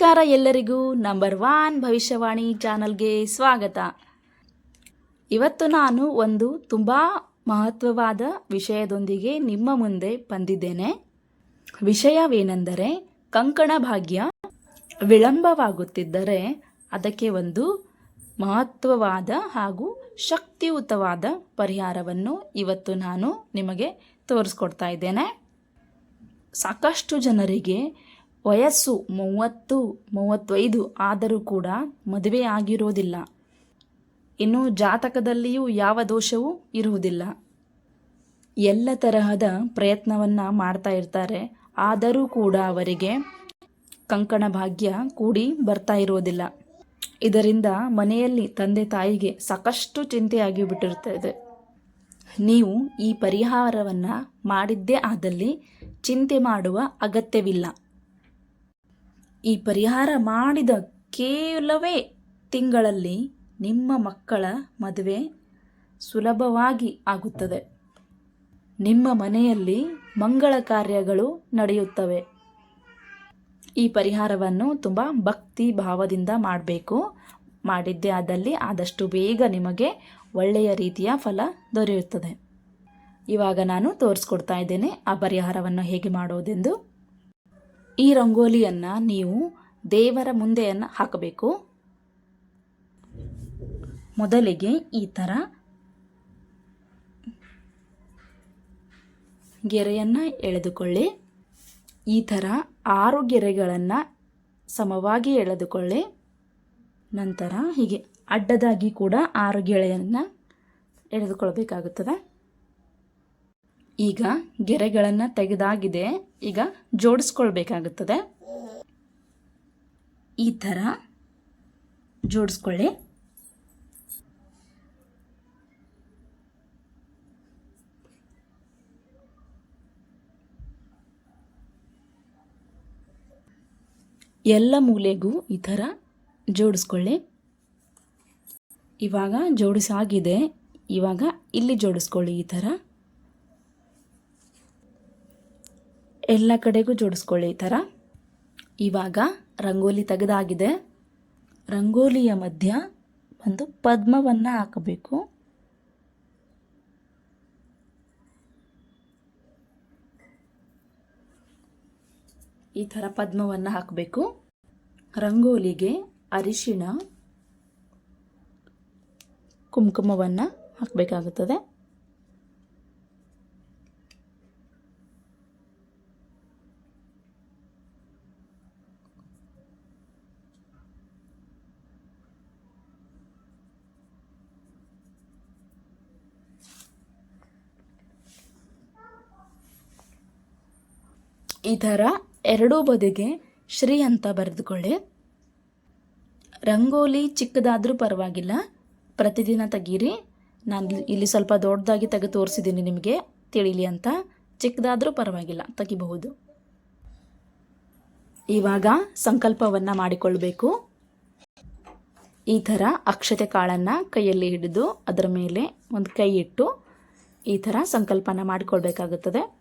ನಮಸ್ಕಾರ ಎಲ್ಲರಿಗೂ number one ಭವಿಷ್ಯವಾಣಿ ಚಾನಲ್ಗೆ ಸ್ವಾಗತ. ಇವತ್ತು ನಾನು ಒಂದು ತುಂಬ ಮಹತ್ವವಾದ ವಿಷಯದೊಂದಿಗೆ ನಿಮ್ಮ ಮುಂದೆ ಬಂದಿದ್ದೇನೆ. ವಿಷಯವೇನೆಂದರೆ ಕಂಕಣ ಭಾಗ್ಯ ವಿಳಂಬವಾಗುತ್ತಿದ್ದರೆ ಅದಕ್ಕೆ ಒಂದು ಮಹತ್ವವಾದ ಹಾಗೂ ಶಕ್ತಿಯುತವಾದ ಪರಿಹಾರವನ್ನು ಇವತ್ತು ನಾನು ನಿಮಗೆ ತೋರಿಸ್ಕೊಡ್ತಾ ಇದ್ದೇನೆ. ಸಾಕಷ್ಟು ಜನರಿಗೆ ವಯಸ್ಸು ಮೂವತ್ತು, ಮೂವತ್ತೈದು ಆದರೂ ಕೂಡ ಮದುವೆ ಆಗಿರೋದಿಲ್ಲ. ಇನ್ನು ಜಾತಕದಲ್ಲಿಯೂ ಯಾವ ದೋಷವೂ ಇರುವುದಿಲ್ಲ. ಎಲ್ಲ ತರಹದ ಪ್ರಯತ್ನವನ್ನು ಮಾಡ್ತಾ ಇರ್ತಾರೆ. ಆದರೂ ಕೂಡ ಅವರಿಗೆ ಕಂಕಣ ಭಾಗ್ಯ ಕೂಡಿ ಬರ್ತಾ ಇರೋದಿಲ್ಲ. ಇದರಿಂದ ಮನೆಯಲ್ಲಿ ತಂದೆ ತಾಯಿಗೆ ಸಾಕಷ್ಟು ಚಿಂತೆಯಾಗಿ ಬಿಟ್ಟಿರ್ತದೆ ನೀವು ಈ ಪರಿಹಾರವನ್ನು ಮಾಡಿದ್ದೇ ಆದಲ್ಲಿ ಚಿಂತೆ ಮಾಡುವ ಅಗತ್ಯವಿಲ್ಲ. ಈ ಪರಿಹಾರ ಮಾಡಿದ ಕೇವಲವೇ ತಿಂಗಳಲ್ಲಿ ನಿಮ್ಮ ಮಕ್ಕಳ ಮದುವೆ ಸುಲಭವಾಗಿ ಆಗುತ್ತದೆ. ನಿಮ್ಮ ಮನೆಯಲ್ಲಿ ಮಂಗಳ ಕಾರ್ಯಗಳು ನಡೆಯುತ್ತವೆ. ಈ ಪರಿಹಾರವನ್ನು ತುಂಬ ಭಕ್ತಿ ಭಾವದಿಂದ ಮಾಡಬೇಕು. ಮಾಡಿದ್ದೇ ಆದಲ್ಲಿ ಆದಷ್ಟು ಬೇಗ ನಿಮಗೆ ಒಳ್ಳೆಯ ರೀತಿಯ ಫಲ ದೊರೆಯುತ್ತದೆ. ಇವಾಗ ನಾನು ತೋರಿಸ್ಕೊಡ್ತಾ ಇದ್ದೇನೆ ಆ ಪರಿಹಾರವನ್ನು ಹೇಗೆ ಮಾಡೋದೆಂದು. ಈ ರಂಗೋಲಿಯನ್ನು ನೀವು ದೇವರ ಮುಂದೆಯನ್ನು ಹಾಕಬೇಕು. ಮೊದಲಿಗೆ ಈ ಥರ ಗೆರೆಯನ್ನು ಎಳೆದುಕೊಳ್ಳಿ. ಈ ಥರ ಆರು ಗೆರೆಗಳನ್ನು ಸಮವಾಗಿ ಎಳೆದುಕೊಳ್ಳಿ. ನಂತರ ಹೀಗೆ ಅಡ್ಡದಾಗಿ ಕೂಡ ಆರು ಗೆಳೆಯನ್ನು ಎಳೆದುಕೊಳ್ಬೇಕಾಗುತ್ತದೆ ಈಗ ಗೆರೆಗಳನ್ನು ತೆಗೆದಾಗಿದೆ. ಈಗ ಜೋಡಿಸ್ಕೊಳ್ಬೇಕಾಗುತ್ತದೆ. ಈ ಥರ ಜೋಡಿಸ್ಕೊಳ್ಳಿ. ಎಲ್ಲ ಮೂಲೆಗೂ ಈ ಥರ ಜೋಡಿಸ್ಕೊಳ್ಳಿ. ಇವಾಗ ಜೋಡಿಸಾಗಿದೆ. ಇವಾಗ ಇಲ್ಲಿ ಜೋಡಿಸ್ಕೊಳ್ಳಿ ಈ ಥರ. ಎಲ್ಲ ಕಡೆಗೂ ಜೋಡಿಸ್ಕೊಳ್ಳಿ ಈ ಥರ. ಇವಾಗ ರಂಗೋಲಿ ತೆಗೆದಾಗಿದೆ. ರಂಗೋಲಿಯ ಮಧ್ಯ ಒಂದು ಪದ್ಮವನ್ನು ಹಾಕಬೇಕು. ಈ ಥರ ಪದ್ಮವನ್ನು ಹಾಕಬೇಕು. ರಂಗೋಲಿಗೆ ಅರಿಶಿಣ, ಕುಂಕುಮವನ್ನು ಹಾಕಬೇಕಾಗುತ್ತದೆ. ಥರ ಎರಡೂ ಬದಿಗೆ ಶ್ರೀ ಅಂತ ಬರೆದುಕೊಳ್ಳಿ. ರಂಗೋಲಿ ಚಿಕ್ಕದಾದರೂ ಪರವಾಗಿಲ್ಲ. ಪ್ರತಿದಿನ ತೆಗೀರಿ. ನಾನು ಇಲ್ಲಿ ಸ್ವಲ್ಪ ದೊಡ್ಡದಾಗಿ ತೆಗೆದು ತೋರಿಸಿದ್ದೀನಿ ನಿಮಗೆ. ತಿಳಿಲಿ ಅಂತ. ಚಿಕ್ಕದಾದರೂ ಪರವಾಗಿಲ್ಲ. ತೆಗಿಬಹುದು. ಇವಾಗ ಸಂಕಲ್ಪವನ್ನು ಮಾಡಿಕೊಳ್ಬೇಕು. ಈ ಥರ ಅಕ್ಷತೆ ಕಾಳನ್ನು ಕೈಯಲ್ಲಿ ಹಿಡಿದು ಅದರ ಮೇಲೆ ಒಂದು ಕೈ ಇಟ್ಟು ಈ ಥರ ಸಂಕಲ್ಪನ ಮಾಡಿಕೊಳ್ಬೇಕಾಗುತ್ತದೆ.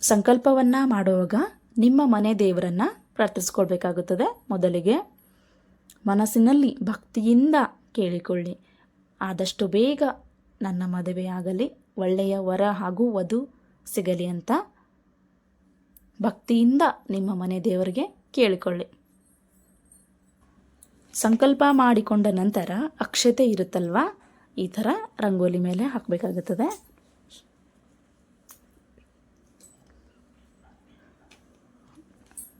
ಸಂಕಲ್ಪವನ್ನು ಮಾಡುವಾಗ ನಿಮ್ಮ ಮನೆ ದೇವರನ್ನು ಪ್ರಾರ್ಥಿಸ್ಕೊಳ್ಬೇಕಾಗುತ್ತದೆ. ಮೊದಲಿಗೆ ಮನಸ್ಸಿನಲ್ಲಿ ಭಕ್ತಿಯಿಂದ ಕೇಳಿಕೊಳ್ಳಿ. ಆದಷ್ಟು ಬೇಗ ನನ್ನ ಮದುವೆಯಾಗಲಿ ಒಳ್ಳೆಯ ವರ ಹಾಗೂ ವಧು ಸಿಗಲಿ ಅಂತ ಭಕ್ತಿಯಿಂದ ನಿಮ್ಮ ಮನೆ ದೇವರಿಗೆ ಕೇಳಿಕೊಳ್ಳಿ. ಸಂಕಲ್ಪ ಮಾಡಿಕೊಂಡ ನಂತರ ಅಕ್ಷತೆ ಇರುತ್ತಲ್ವಾ? ಈ ಥರ ರಂಗೋಲಿ ಮೇಲೆ ಹಾಕಬೇಕಾಗುತ್ತದೆ.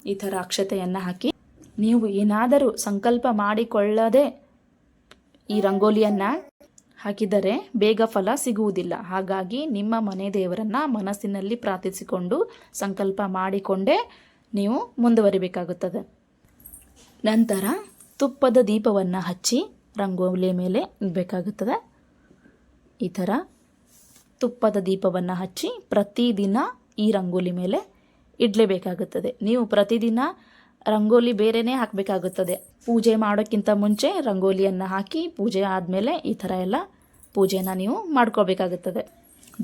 ಈ ಥರ ಅಕ್ಷತೆಯನ್ನು ಹಾಕಿ ನೀವು ಏನಾದರೂ ಸಂಕಲ್ಪ ಮಾಡಿಕೊಳ್ಳದೆ ಈ ರಂಗೋಲಿಯನ್ನು ಹಾಕಿದರೆ ಬೇಗ ಫಲ ಸಿಗುವುದಿಲ್ಲ. ಹಾಗಾಗಿ ನಿಮ್ಮ ಮನೆ ದೇವರನ್ನು ಮನಸ್ಸಿನಲ್ಲಿ ಪ್ರಾರ್ಥಿಸಿಕೊಂಡು ಸಂಕಲ್ಪ ಮಾಡಿಕೊಂಡೇ ನೀವು ಮುಂದುವರಿಬೇಕಾಗುತ್ತದೆ. ನಂತರ ತುಪ್ಪದ ದೀಪವನ್ನು ಹಚ್ಚಿ ರಂಗೋಲಿ ಮೇಲೆ ಇಡಬೇಕಾಗುತ್ತದೆ. ಈ ಥರ ತುಪ್ಪದ ದೀಪವನ್ನು ಹಚ್ಚಿ ಪ್ರತಿದಿನ ಈ ರಂಗೋಲಿ ಮೇಲೆ ಇಡಲೇಬೇಕಾಗುತ್ತದೆ. ನೀವು ಪ್ರತಿದಿನ ರಂಗೋಲಿ ಬೇರೆಯೇ ಹಾಕಬೇಕಾಗುತ್ತದೆ. ಪೂಜೆ ಮಾಡೋಕ್ಕಿಂತ ಮುಂಚೆ ರಂಗೋಲಿಯನ್ನು ಹಾಕಿ ಪೂಜೆ ಆದಮೇಲೆ ಈ ಥರ ಎಲ್ಲ ಪೂಜೆನ ನೀವು ಮಾಡ್ಕೋಬೇಕಾಗುತ್ತದೆ.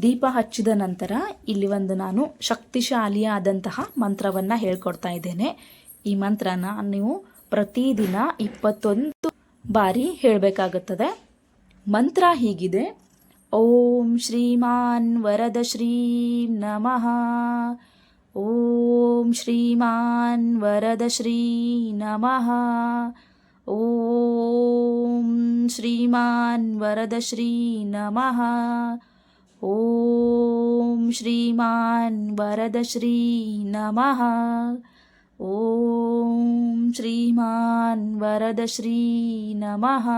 ದೀಪ ಹಚ್ಚಿದ ನಂತರ ಇಲ್ಲಿ ಒಂದು ನಾನು ಶಕ್ತಿಶಾಲಿಯಾದಂತಹ ಮಂತ್ರವನ್ನು ಹೇಳ್ಕೊಡ್ತಾ ಇದ್ದೇನೆ. ಈ ಮಂತ್ರನ ನೀವು ಪ್ರತಿದಿನ ಇಪ್ಪತ್ತೊಂದು ಬಾರಿ ಹೇಳಬೇಕಾಗುತ್ತದೆ. ಮಂತ್ರ ಹೀಗಿದೆ. ಓಂ ಶ್ರೀಮಾನ್ ವರದ ಶ್ರೀ ನಮಃ. ಓಂ ಶ್ರೀಮಾನ್ ವರದ ಶ್ರೀ ನಮಃ. ಓಂ ಶ್ರೀಮಾನ್ ವರದ ಶ್ರೀ ನಮಃ. ಓಂ ಶ್ರೀಮಾನ್ ವರದ ಶ್ರೀ ನಮಃ. ಓಂ ಶ್ರೀಮಾನ್ ವರದ ಶ್ರೀ ನಮಃ.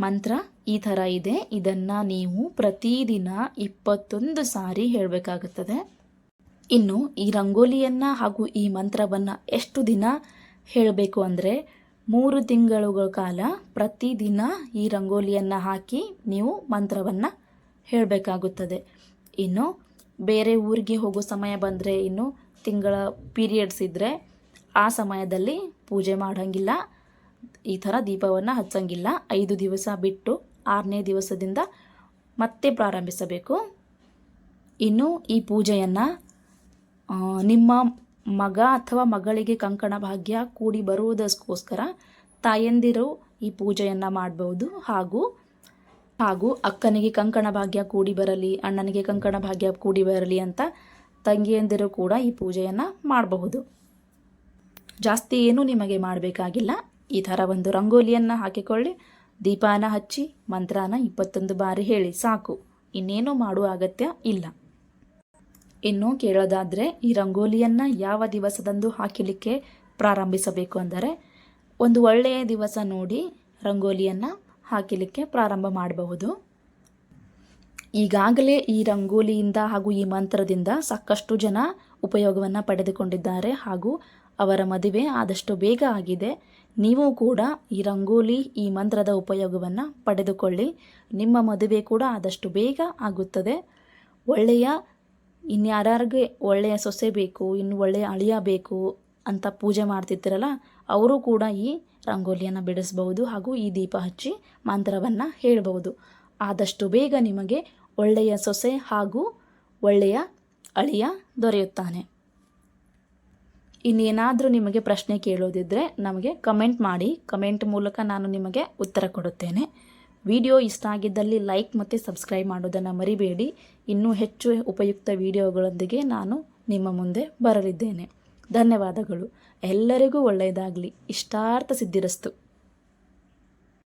ಮಂತ್ರ ಈ ಥರ ಇದೆ. ಇದನ್ನು ನೀವು ಪ್ರತಿದಿನ ಇಪ್ಪತ್ತೊಂದು ಸಾರಿ ಹೇಳಬೇಕಾಗುತ್ತದೆ. ಇನ್ನು ಈ ರಂಗೋಲಿಯನ್ನು ಹಾಗೂ ಈ ಮಂತ್ರವನ್ನು ಎಷ್ಟು ದಿನ ಹೇಳಬೇಕು ಅಂದರೆ ಮೂರು ತಿಂಗಳುಗಳ ಕಾಲ ಪ್ರತಿದಿನ ಈ ರಂಗೋಲಿಯನ್ನು ಹಾಕಿ ನೀವು ಮಂತ್ರವನ್ನು ಹೇಳಬೇಕಾಗುತ್ತದೆ. ಇನ್ನು ಬೇರೆ ಊರಿಗೆ ಹೋಗೋ ಸಮಯ ಬಂದರೆ ಇನ್ನು ತಿಂಗಳ ಪೀರಿಯಡ್ಸ್ ಇದ್ದರೆ ಆ ಸಮಯದಲ್ಲಿ ಪೂಜೆ ಮಾಡೋಂಗಿಲ್ಲ. ಈ ಥರ ದೀಪವನ್ನು ಹಚ್ಚಂಗಿಲ್ಲ. ಐದು ದಿವಸ ಬಿಟ್ಟು ಆರನೇ ದಿವಸದಿಂದ ಮತ್ತೆ ಪ್ರಾರಂಭಿಸಬೇಕು. ಇನ್ನು ಈ ಪೂಜೆಯನ್ನು ನಿಮ್ಮ ಮಗ ಅಥವಾ ಮಗಳಿಗೆ ಕಂಕಣ ಭಾಗ್ಯ ಕೂಡಿ ಬರುವುದಕ್ಕೋಸ್ಕರ ತಾಯಂದಿರು ಈ ಪೂಜೆಯನ್ನು ಮಾಡಬಹುದು ಹಾಗೂ ಹಾಗೂ ಅಕ್ಕನಿಗೆ ಕಂಕಣ ಭಾಗ್ಯ ಕೂಡಿ ಬರಲಿ, ಅಣ್ಣನಿಗೆ ಕಂಕಣ ಭಾಗ್ಯ ಕೂಡಿ ಬರಲಿ ಅಂತ ತಂಗಿಯಂದಿರು ಕೂಡ ಈ ಪೂಜೆಯನ್ನು ಮಾಡಬಹುದು. ಜಾಸ್ತಿ ಏನೂ ನಿಮಗೆ ಮಾಡಬೇಕಾಗಿಲ್ಲ. ಈ ಥರ ಒಂದು ರಂಗೋಲಿಯನ್ನು ಹಾಕಿಕೊಳ್ಳಿ. ದೀಪಾನ ಹಚ್ಚಿ, ಮಂತ್ರಾನ ಇಪ್ಪತ್ತೊಂದು ಬಾರಿ ಹೇಳಿ, ಸಾಕು. ಇನ್ನೇನು ಮಾಡುವ ಅಗತ್ಯ ಇಲ್ಲ. ಇನ್ನು ಕೇಳೋದಾದರೆ, ಈ ರಂಗೋಲಿಯನ್ನು ಯಾವ ದಿವಸದಂದು ಹಾಕಲಿಕ್ಕೆ ಪ್ರಾರಂಭಿಸಬೇಕು ಅಂದರೆ, ಒಂದು ಒಳ್ಳೆಯ ದಿವಸ ನೋಡಿ ರಂಗೋಲಿಯನ್ನು ಹಾಕಲಿಕ್ಕೆ ಪ್ರಾರಂಭ ಮಾಡಬಹುದು. ಈಗಾಗಲೇ ಈ ರಂಗೋಲಿಯಿಂದ ಹಾಗೂ ಈ ಮಂತ್ರದಿಂದ ಸಾಕಷ್ಟು ಜನ ಉಪಯೋಗವನ್ನು ಪಡೆದುಕೊಂಡಿದ್ದಾರೆ ಹಾಗೂ ಅವರ ಮದುವೆ ಆದಷ್ಟು ಬೇಗ ಆಗಿದೆ. ನೀವು ಕೂಡ ಈ ರಂಗೋಲಿ, ಈ ಮಂತ್ರದ ಉಪಯೋಗವನ್ನು ಪಡೆದುಕೊಳ್ಳಿ. ನಿಮ್ಮ ಮದುವೆ ಕೂಡ ಆದಷ್ಟು ಬೇಗ ಆಗುತ್ತದೆ. ಒಳ್ಳೆಯ ಇನ್ಯಾರಿಗೆ ಒಳ್ಳೆಯ ಸೊಸೆ ಬೇಕು, ಇನ್ನು ಒಳ್ಳೆಯ ಅಳಿಯ ಬೇಕು ಅಂತ ಪೂಜೆ ಮಾಡ್ತಿರ್ತೀರಲ್ಲ, ಅವರು ಕೂಡ ಈ ರಂಗೋಲಿಯನ್ನು ಬಿಡಿಸ್ಬಹುದು ಹಾಗೂ ಈ ದೀಪ ಹಚ್ಚಿ ಮಂತ್ರವನ್ನು ಹೇಳಬಹುದು. ಆದಷ್ಟು ಬೇಗ ನಿಮಗೆ ಒಳ್ಳೆಯ ಸೊಸೆ ಹಾಗೂ ಒಳ್ಳೆಯ ಅಳಿಯ ದೊರೆಯುತ್ತಾನೆ. ಇನ್ನೇನಾದರೂ ನಿಮಗೆ ಪ್ರಶ್ನೆ ಕೇಳೋದಿದ್ದರೆ ನಮಗೆ ಕಮೆಂಟ್ ಮಾಡಿ, ಕಮೆಂಟ್ ಮೂಲಕ ನಾನು ನಿಮಗೆ ಉತ್ತರ ಕೊಡುತ್ತೇನೆ. ವಿಡಿಯೋ ಇಷ್ಟ ಆಗಿದ್ದಲ್ಲಿ ಲೈಕ್ ಮತ್ತು ಸಬ್ಸ್ಕ್ರೈಬ್ ಮಾಡೋದನ್ನು ಮರಿಬೇಡಿ. ಇನ್ನೂ ಹೆಚ್ಚು ಉಪಯುಕ್ತ ವಿಡಿಯೋಗಳೊಂದಿಗೆ ನಾನು ನಿಮ್ಮ ಮುಂದೆ ಬರಲಿದ್ದೇನೆ. ಧನ್ಯವಾದಗಳು. ಎಲ್ಲರಿಗೂ ಒಳ್ಳೆಯದಾಗಲಿ. ಇಷ್ಟಾರ್ಥ ಸಿದ್ಧಿರಸ್ತು.